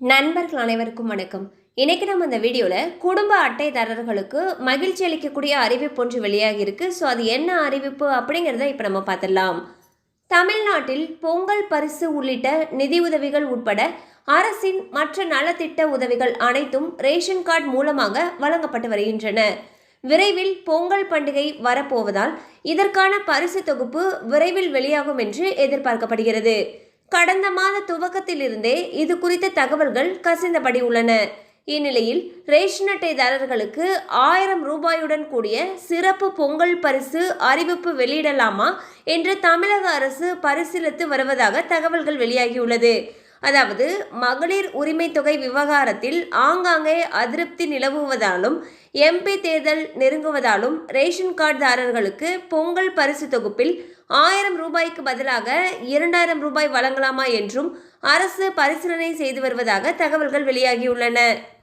நண்பர்கள் அனைவருக்கும் வணக்கம். இன்றைக்கி நம்ம இந்த வீடியோவில் குடும்ப அட்டைதாரர்களுக்கு மகிழ்ச்சி அளிக்கக்கூடிய அறிவிப்பு ஒன்று வெளியாகி இருக்கு. ஸோ அது என்ன அறிவிப்பு அப்படிங்கிறத இப்போ நம்ம பார்த்துடலாம். தமிழ்நாட்டில் பொங்கல் பரிசு உள்ளிட்ட நிதி உதவிகள் உட்பட அரசின் மற்ற நலத்திட்ட உதவிகள் அனைத்தும் ரேஷன் கார்டு மூலமாக வழங்கப்பட்டு வருகின்றன. விரைவில் பொங்கல் பண்டிகை வரப்போவதால் இதற்கான பரிசு தொகுப்பு விரைவில் வெளியாகும் என்று எதிர்பார்க்கப்படுகிறது. கடந்த மாத துவக்கத்திலிருந்தே இது குறித்த தகவல்கள் கசிந்தபடி உள்ளன. இந்நிலையில் ரேஷன் அட்டைதாரர்களுக்கு ஆயிரம் ரூபாயுடன் கூடிய சிறப்பு பொங்கல் பரிசு அறிவிப்பு வெளியிடலாமா என்று தமிழக அரசு பரிசீலித்து வருவதாக தகவல்கள் வெளியாகியுள்ளது. அதாவது மகளிர் உரிமை தொகை விவகாரத்தில் ஆங்காங்கே அதிருப்தி நிலவுவதாலும் எம்பி தேர்தல் நெருங்குவதாலும் ரேஷன் கார்டுதாரர்களுக்கு பொங்கல் பரிசு தொகுப்பில் ஆயிரம் ரூபாய்க்கு பதிலாக இரண்டாயிரம் ரூபாய் வழங்கலாமா என்றும் அரசு பரிசீலனை செய்து வருவதாக தகவல்கள் வெளியாகியுள்ளன.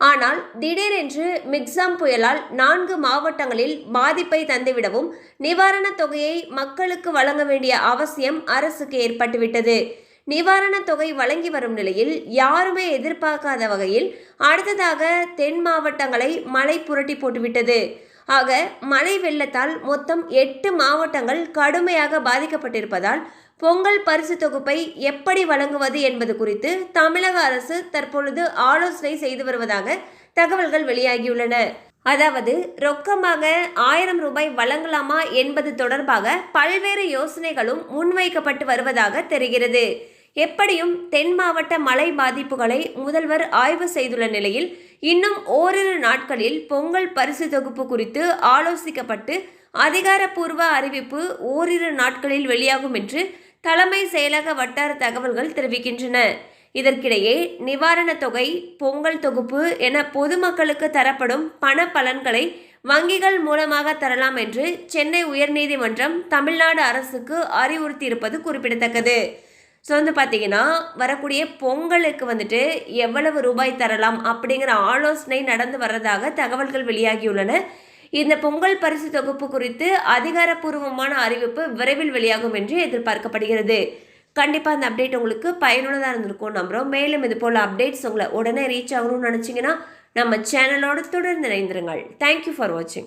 ஆனால் திடீரென்று மிக்சாம் புயலால் நான்கு மாவட்டங்களில் பாதிப்பை தந்துவிடவும் நிவாரணத் தொகையை மக்களுக்கு வழங்க வேண்டிய அவசியம் அரசுக்கு ஏற்பட்டுவிட்டது. நிவாரணத் தொகை வழங்கி வரும் நிலையில் யாருமே எதிர்பார்க்காத வகையில் அடுத்ததாக தென் மாவட்டங்களை மழை புரட்டி போட்டுவிட்டது. ஆக மழை வெள்ளத்தால் மொத்தம் எட்டு மாவட்டங்கள் கடுமையாக பாதிக்கப்பட்டிருப்பதால் பொங்கல் பரிசு தொகுப்பை எப்படி வழங்குவது என்பது குறித்து தமிழக அரசு தற்பொழுது ஆலோசனை செய்து வருவதாக தகவல்கள் வெளியாகியுள்ளன. அதாவது ரொக்கமாக ஆயிரம் ரூபாய் வழங்கலாமா என்பது தொடர்பாக பல்வேறு யோசனைகளும் முன்வைக்கப்பட்டு வருவதாக தெரிகிறது. எப்படியும் தென் மாவட்ட மழை பாதிப்புகளை முதல்வர் ஆய்வு செய்துள்ள நிலையில் இன்னும் ஓரிரு நாட்களில் பொங்கல் பரிசு தொகுப்பு குறித்து ஆலோசிக்கப்பட்டு அதிகாரப்பூர்வ அறிவிப்பு ஓரிரு நாட்களில் வெளியாகும் என்று தலைமை செயலக வட்டார தகவல்கள் தெரிவிக்கின்றன. இதற்கிடையே நிவாரணத் தொகை பொங்கல் தொகுப்பு என பொதுமக்களுக்கு தரப்படும் பண பலன்களை வங்கிகள் மூலமாக தரலாம் என்று சென்னை உயர்நீதிமன்றம் தமிழ்நாடு அரசுக்கு அறிவுறுத்தியிருப்பது குறிப்பிடத்தக்கது. ஸோ வந்து பார்த்தீங்கன்னா வரக்கூடிய பொங்கலுக்கு வந்துட்டு எவ்வளவு ரூபாய் தரலாம் அப்படிங்கிற ஆலோசனை நடந்து வர்றதாக தகவல்கள் வெளியாகியுள்ளன. இந்த பொங்கல் பரிசு தொகுப்பு குறித்து அதிகாரப்பூர்வமான அறிவிப்பு விரைவில் வெளியாகும் என்று எதிர்பார்க்கப்படுகிறது. கண்டிப்பாக அந்த அப்டேட் உங்களுக்கு பயனுள்ளதாக இருந்திருக்கும் நம்புகிறோம் மேலும் இது போல் அப்டேட்ஸ் உங்களை உடனே ரீச் ஆகணும்னு நினச்சிங்கன்னா நம்ம சேனலோடு தொடர்ந்து இணைந்திருங்கள். தேங்க்யூ ஃபார் வாட்சிங்